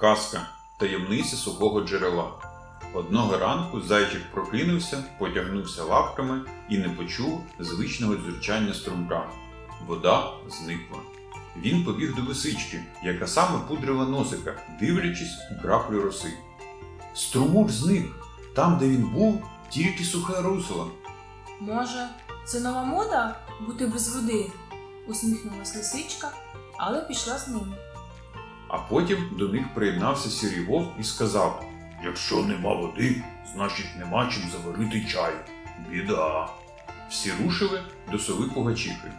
Казка таємниця сухого джерела. Одного ранку зайчик прокинувся, потягнувся лапками і не почув звичного дзюрчання струмка. Вода зникла. Він побіг до лисички, яка саме пудрила носика, дивлячись у краплю роси. Струмок зник. Там, де він був, тільки сухе русло. Може, це нова мода бути без води? усміхнулась лисичка, але пішла з ним. А потім до них приєднався сірий вовк і сказав: Якщо нема води, значить нема чим заварити чай. Біда. Всі рушили до сови Пугачихи.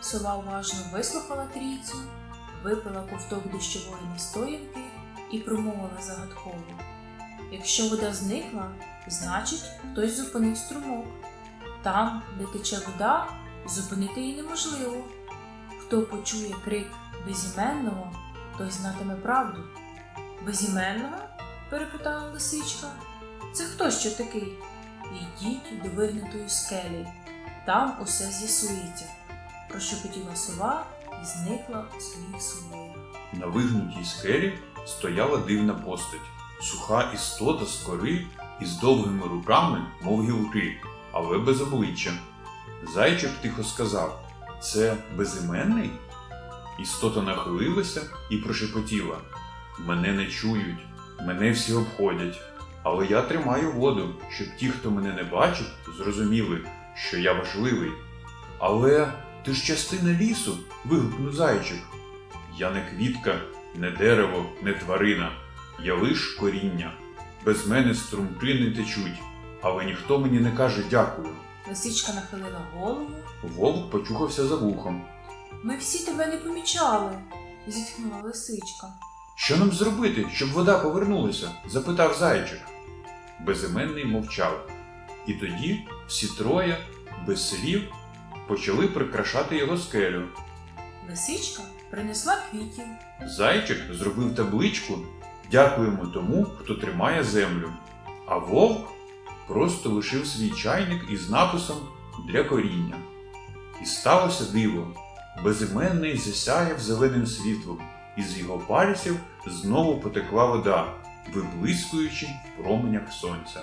Сова уважно вислухала трійцю, випила ковток дощової настоянки і промовила загадково. Якщо вода зникла, значить хтось зупинив струмок. Там, де тече вода, зупинити її неможливо. Хто почує крик безіменного, той знатиме правду. Безіменного? перепитала лисичка. Це хто ще такий? Йдіть до вигнутої скелі. Там усе з'ясується. Прошепотіла сова і зникла своїх сумах. На вигнутій скелі стояла дивна постать, суха істота з кори із довгими руками, мов гілки, але без обличчя. Зайчик тихо сказав: Це безіменний? Істота нахилилася і прошепотіла: Мене не чують, мене всі обходять, але я тримаю воду, щоб ті, хто мене не бачить, зрозуміли, що я важливий. Але ти ж частина лісу, вигукнув зайчик. Я не квітка, не дерево, не тварина, я лиш коріння. Без мене струмки не течуть, але ніхто мені не каже дякую. Лисичка нахилила голову. Вовк почухався за вухом. Ми всі тебе не помічали, зітхнула лисичка. Що нам зробити, щоб вода повернулася? запитав зайчик. Безіменний мовчав. І тоді всі троє, без слів, почали прикрашати його скелю. Лисичка принесла квітів. Зайчик зробив табличку Дякуємо тому, хто тримає землю. А вовк просто лишив свій чайник із написом для коріння. І сталося диво. Безіменний засяяв зеленим світлом, і з його пальців знову потекла вода, виблискуючи в променях сонця.